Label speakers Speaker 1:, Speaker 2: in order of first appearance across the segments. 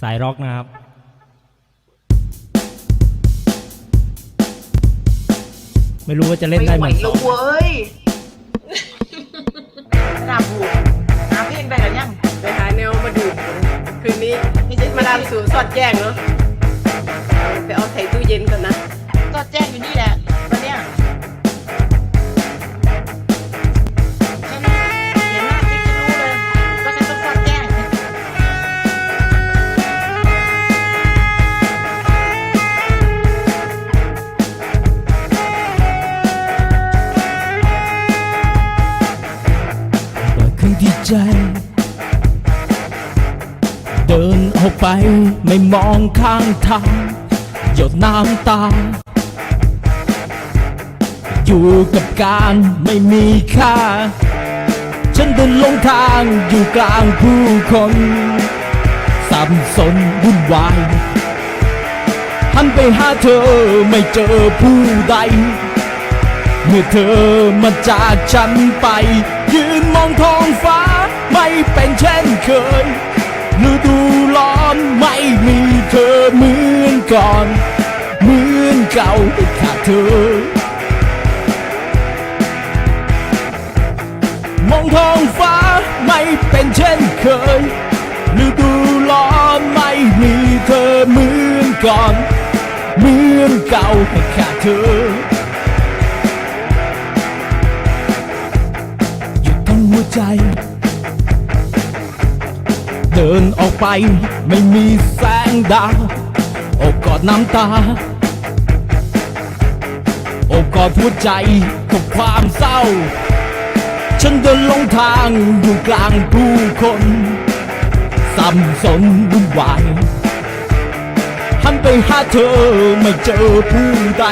Speaker 1: สายร็อกนะครับไม่รู้ว่าจะเล่นได้เหมือน
Speaker 2: ไม่
Speaker 1: ส
Speaker 2: ไหว
Speaker 1: อง
Speaker 2: แล้วเว้ยหน้าบูดหาเพลงได้หรือยัง
Speaker 3: ไปหาแนวมาดูดคืนนี้มาดามสู่สอดแจ้งเนาะ ใจ
Speaker 2: เดิ
Speaker 1: นออกไปไม่มองข้างทางหยดน้ำตา อยู่กับการไม่มีค่า ฉันเดินลงทางอยู่กลางผู้คนสับสนวุ่นวายหันไปหาเธอไม่เจอผู้ใด เมื่อเธอมาจากฉันไป ยืนมองท้องฟ้า ไม่เป็นเช่นเคยฤดูร้อนไม่มีเธอเหมือนก่อนเหมือนเก่าขาดเธอ มองท้องฟ้าไม่เป็นเช่นเคยฤดูร้อนไม่มีเธอเหมือนก่อนเหมือนเก่าขาดเธอหยุดทั้งหัวใจ เดินออกไปไม่มีแสงดาวโอบกอดน้ำตาโอบกอดหัวใจกับความเศร้า ฉันเดินลงทางอยู่กลางผู้คนสับสนวุ่นวายหันไปหาเธอไม่เจอผู้ใด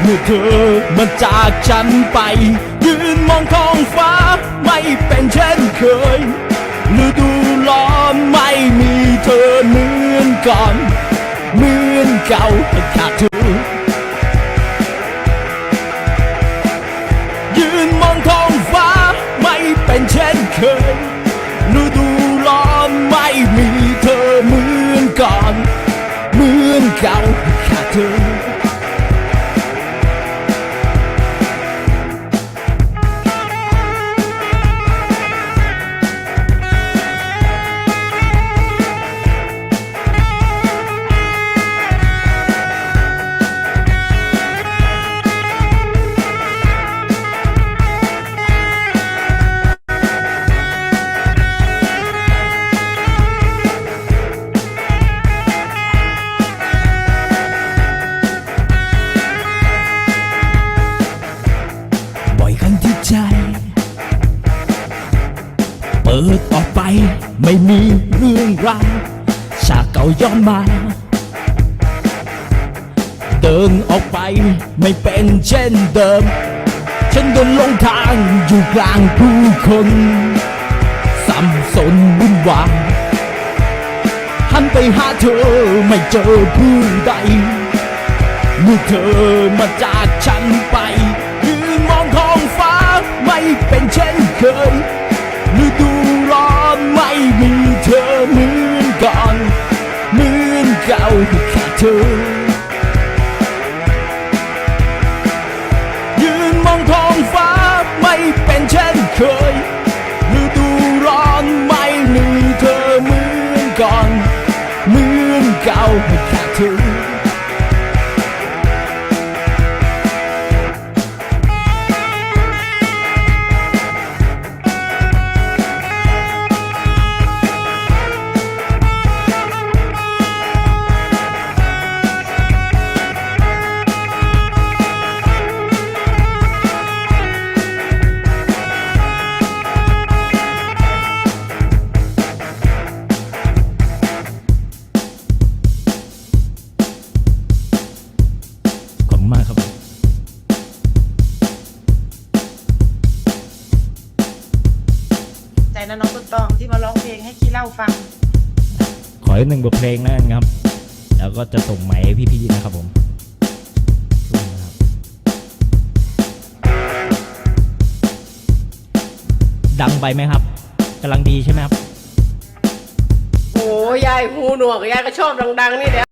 Speaker 1: เมื่อเธอมาจากฉันไป ยืนมองท้องฟ้าไม่เป็นเช่นเคยฤดู ก่อนเหมือนเก่าแต่ขาดทุนยืนมองท้องฟ้าไม่เป็นเช่นเคยฤดูร้อนไม่มีเธอเหมือนก่อนเหมือนเก่าขาดทุน ใจ เปิดออกไปไม่มีเรื่องราวฉากเก่าย้อนมา เดินออกไปไม่เป็นเช่นเดิม ฉันเดินลงทางอยู่กลางผู้คนสับสนวุ่นวายหันไปหาเธอไม่เจอผู้ใดเมื่อเธอมาจากฉันไป อนเก่าแค่เธอยืนมองท้องฟ้าไม่เป็นเช่นเคยฤดูร้อนไม่มีเธอเหมือนก่อนเหมือนเก่าแค่เธอ มากครับ
Speaker 2: ใจนะน้องต้นตองที่มาร้องเพลงให้ขี้เหล่าฟัง
Speaker 1: ขออีกหนึ่งบทเพลงแล้วกันครับ แล้วก็จะส่งไหมให้พี่ๆนะครับผมนะครับดังไปไหมครับกำลังดีใช่ไหมครับ
Speaker 2: โอ้
Speaker 3: ยยายหูหนวกยายก็ชอบดัง ๆ นี่แหละ